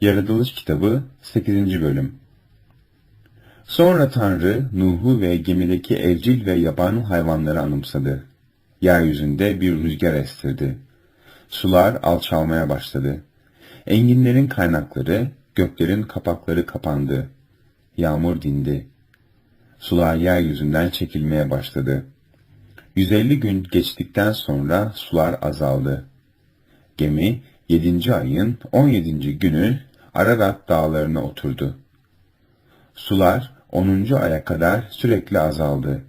Yaratılış Kitabı 8. Bölüm Sonra Tanrı, Nuh'u ve gemideki evcil ve yabani hayvanları anımsadı. Yeryüzünde bir rüzgar estirdi. Sular alçalmaya başladı. Enginlerin kaynakları, göklerin kapakları kapandı. Yağmur dindi. Sular yeryüzünden çekilmeye başladı. 150 gün geçtikten sonra sular azaldı. Gemi 7. ayın 17. günü Ararat dağlarına oturdu. Sular 10. aya kadar sürekli azaldı.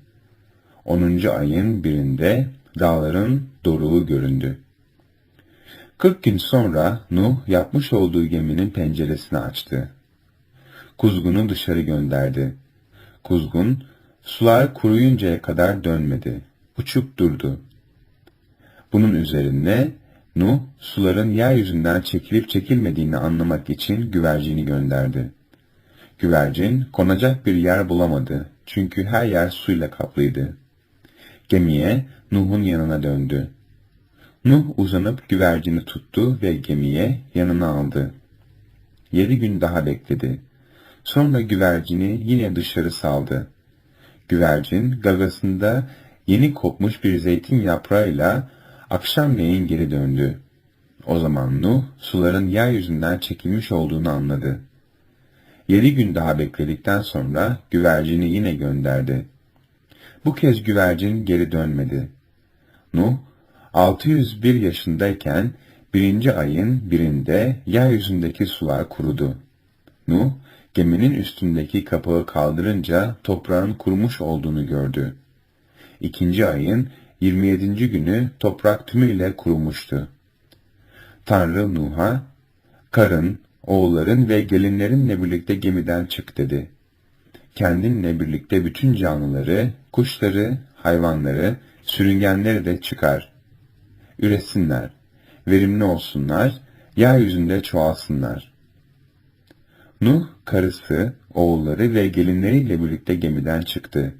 10. ayın birinde dağların doruğu göründü. 40 gün sonra Nuh yapmış olduğu geminin penceresini açtı. Kuzgunu dışarı gönderdi. Kuzgun sular kuruyuncaya kadar dönmedi. Uçup durdu. Bunun üzerine Nuh suların yeryüzünden çekilip çekilmediğini anlamak için güvercini gönderdi. Güvercin konacak bir yer bulamadı çünkü her yer suyla kaplıydı. Gemiye Nuh'un yanına döndü. Nuh uzanıp güvercini tuttu ve gemiye yanına aldı. Yedi gün daha bekledi. Sonra güvercini yine dışarı saldı. Güvercin gagasında yeni kopmuş bir zeytin yaprağıyla akşamleyin geri döndü. O zaman Nuh suların yeryüzünden çekilmiş olduğunu anladı. Yedi gün daha bekledikten sonra güvercini yine gönderdi. Bu kez güvercin geri dönmedi. Nuh 601 yaşındayken birinci ayın birinde yeryüzündeki sular kurudu. Nuh geminin üstündeki kapağı kaldırınca toprağın kurumuş olduğunu gördü. İkinci ayın 27. günü toprak tümüyle kurumuştu. Tanrı Nuh'a, karın, oğulların ve gelinlerinle birlikte gemiden çık dedi. Kendinle birlikte bütün canlıları, kuşları, hayvanları, sürüngenleri de çıkar. Üretsinler, verimli olsunlar, yeryüzünde çoğalsınlar. Nuh, karısı, oğulları ve gelinleriyle birlikte gemiden çıktı.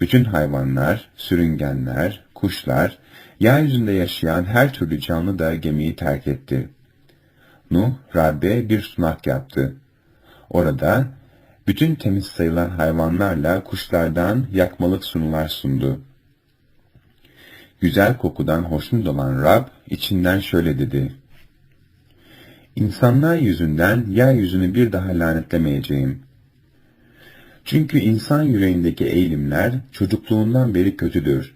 Bütün hayvanlar, sürüngenler, kuşlar, yeryüzünde yaşayan her türlü canlı da gemiyi terk etti. Nuh, Rabbe bir sunak yaptı. Orada bütün temiz sayılan hayvanlarla kuşlardan yakmalık sunular sundu. Güzel kokudan hoşnut olan Rab içinden şöyle dedi. İnsanlar yüzünden yeryüzünü bir daha lanetlemeyeceğim. Çünkü insan yüreğindeki eğilimler çocukluğundan beri kötüdür.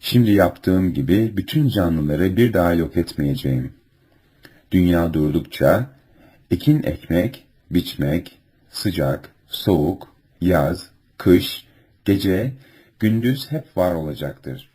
Şimdi yaptığım gibi bütün canlıları bir daha yok etmeyeceğim. Dünya durdukça ekin ekmek, biçmek, sıcak, soğuk, yaz, kış, gece, gündüz hep var olacaktır.